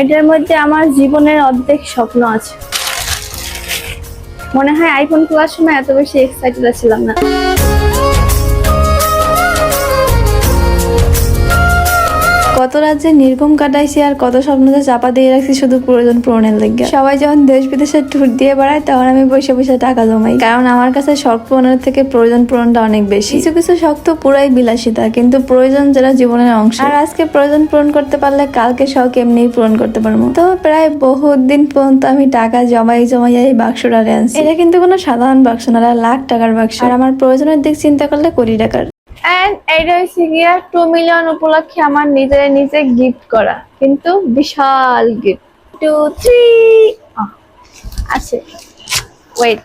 এটার মধ্যে আমার জীবনের অর্ধেক স্বপ্ন আছে। মনে হয় আইফোন খোলার সময় এত বেশি এক্সাইটেড ছিলাম না। রাজ্যে নির্গম কাটাইছি আর কত স্বপ্নতে চাপা দিয়ে রাখছি শুধু প্রয়োজন পূরণের লেগে। সবাই যখন দেশ বিদেশে ট্যুর দিয়ে বেড়ায়, তখন আমি বসে বসে টাকা জমাই। কারণ আমার কাছে শখ পূরণের থেকে প্রয়োজন পূরণটা অনেক বেশি। কিছু কিছু শখ তো পুরাই বিলাসিতা, কিন্তু প্রয়োজন যেটা জীবনের অংশ। আর আজকে প্রয়োজন পূরণ করতে পারলে কালকে শখ এমনিই পূরণ করতে পারব। তো প্রায় বহুত দিন পর্যন্ত আমি টাকা জমাই জমাই এই বাক্সটা আনছি। এটা কিন্তু কোনো সাধারণ বাক্স না লাখ টাকার বাক্স। আর আমার প্রয়োজনের দিক চিন্তা করলে কোটি টাকার। এন্ড এইটা হচ্ছে গিয়া টু মিলিয়ন উপলক্ষে আমার নিজের নিজে গিফট করা। কিন্তু বিশাল গিফট টু থ্রি আছে। ওয়েট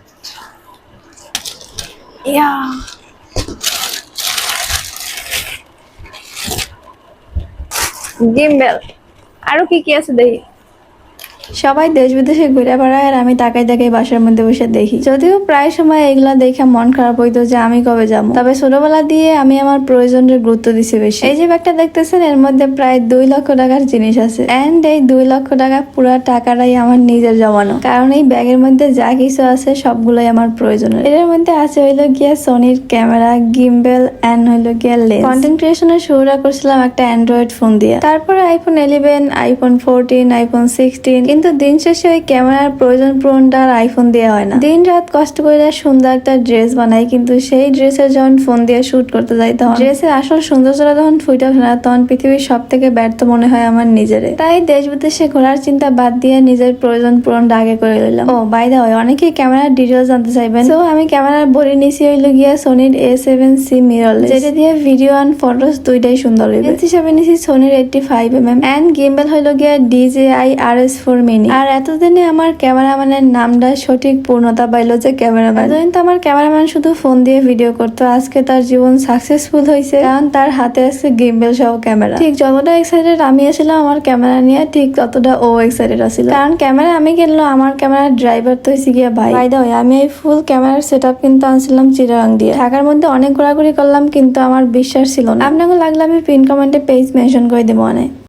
ইয়া গিম্বেল আরও কি কি আছে দেখি? সবাই দেশ বিদেশে ঘুরে বেড়ায় আর আমি তাকাই তাকাই বাসার মধ্যে বসে দেখি। যদিও প্রায় সময় এগুলা দেখে মন খারাপ হইতো যে আমি কবে যাব। তবে ছোটবেলা দিয়ে আমি আমার প্রয়োজনের গুরুত্ব দিছি বেশি। এই যে ব্যাগটা দেখতেছেন, এর মধ্যে প্রায় দুই লক্ষ টাকার জিনিস আছে। এন্ড এই দুই লক্ষ টাকা পুরো টাকাটাই আমার নিজের জমানো। কারণ এই ব্যাগের মধ্যে যা কিছু আছে সবগুলোই আমার প্রয়োজনের। এর মধ্যে আছে হইল গিয়া সোনির ক্যামেরা, গিম্বেল এন্ড হইল গিয়া লেন্স কন্টেন্ট ক্রিয়েশনের শুরুটা করছিলাম একটা অ্যান্ড্রয়েড ফোন দিয়ে। তারপরে iPhone eleven iPhone fourteen iPhone sixteen কিন্তু দিন শেষে ওই ক্যামেরার প্রয়োজন পূরণটা আর আইফোন দেওয়া হয় না। দিন রাত কষ্ট করে সুন্দর একটা ড্রেস বানাই, কিন্তু সেই ড্রেসের যখন ফোন দিয়ে শুট করতে যাই তখন ড্রেসের আসল সৌন্দর্যটা যখন ফুটে ওঠে না, তখন পৃথিবীর সব থেকে ব্যর্থ মনে হয় আমার নিজেরে তাই দেশ বিদেশে ঘোরার চিন্তা বাদ দিয়ে নিজের প্রয়োজন পূরণটা আগে করে নিলাম। ও বাই দা হয় অনেকেই ক্যামেরার ডিটেলস জানতে চাইবেন। তো আমি ক্যামেরার বডি নিছি হইল গিয়া সোনির এ সেভেন সি মিরল যেটা দিয়ে ভিডিও অ্যান্ড ফটোস দুইটাই সুন্দর হইবে। হিসাবে নিছি সোনির eighty five M M and gimbal হইল গিয়া DJI R S four mini. আর এতদিনে আমার ক্যামেরাম্যানের নামটা সঠিক পূর্ণতা পাইলো যে ক্যামেরাম্যান। তো আমার ক্যামেরাম্যান শুধু ফোন দিয়ে ভিডিও করতো, আজকে তার জীবন সাকসেসফুল হয়েছে কারণ তার হাতে আছে গিম্বেল সহ ক্যামেরা। ঠিক যতটা এক্সাইটেড আমি ছিলাম আমার ক্যামেরা নিয়ে ঠিক ততটা ও এক্সাইটেড আছিল। কারণ ক্যামেরা আমি কিনলো, আমার ক্যামেরার ড্রাইভার তো হয়েছে গিয়া ভাই। ভাই দাও আমি এই ফুল ক্যামেরার সেট আপ কিন্তু আনছিলাম চিরাং দিয়ে। ঢাকার মধ্যে অনেক ঘোরাঘুরি করলাম, কিন্তু আমার বিশ্বাস ছিল না। আপনাকে লাগলে আমি পিন কমেন্টে পেজ মেনশন করে দেবো অনেক।